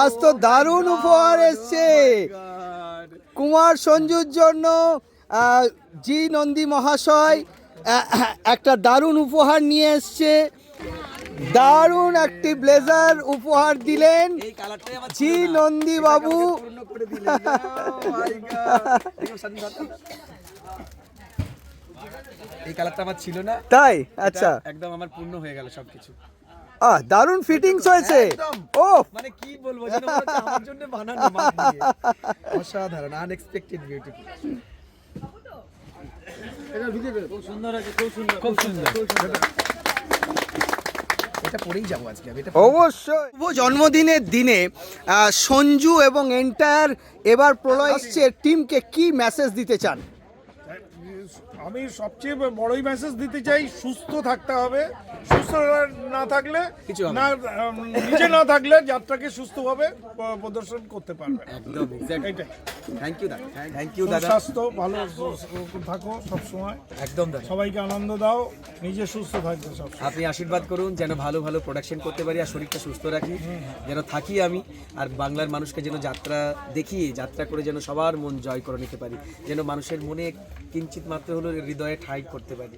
আজ তো দারুণ উপহার এসছে। কুমার সঞ্জুর জন্য জি নন্দী মহাশয় একটা দারুণ উপহার নিয়ে এসছে। দারুণ একটি ব্লেজার উপহার দিলেন জি নন্দী বাবু। Oh। এই কালারটা আমার ছিল না। তাই? আচ্ছা। একদম আমার পূর্ণ হয়ে গেল সবকিছু। আহ দারুণ ফিটিংস হয়েছে। একদম। ও মানে কি বলব যেন আমার জন্য বানানো। অসাধারণ আনএক্সপেক্টেড বিউটিফুল খুব সুন্দর খুব সুন্দর এটা পরেই যাব আজকে আমি এটা অবশ্যই। শুভ জন্মদিনের দিনে সঞ্জু এবং এন্টায়ার এবার প্রলয় টিমকে কি মেসেজ দিতে চান? আমি সবচেয়ে বড়ই মেসেজ দিতে চাই সুস্থ থাকতে হবে। সুস্থ না থাকলে না নিজে না থাকলে যাত্রাকে সুস্থভাবে প্রদর্শন করতে পারবে একদম থ্যাংক ইউ দাদা। থ্যাংক ইউ দাদা। স্বাস্থ্য ভালো থাকো সব সময় একদম দাদা। সবাইকে আনন্দ দাও নিজে সুস্থ থাকবে সব আপনি আশীর্বাদ করুন যেন ভালো ভালো প্রোডাকশন করতে পারি আর শরীরটা সুস্থ রাখি। যেন থাকি আমি আর বাংলার মানুষকে যেন যাত্রা দেখিয়ে যাত্রা করে যেন সবার মন জয় করে নিতে পারি। যেন মানুষের মনে কিঞ্চিত মাত্র হলো হৃদয়ে ঠাই করতে পারি।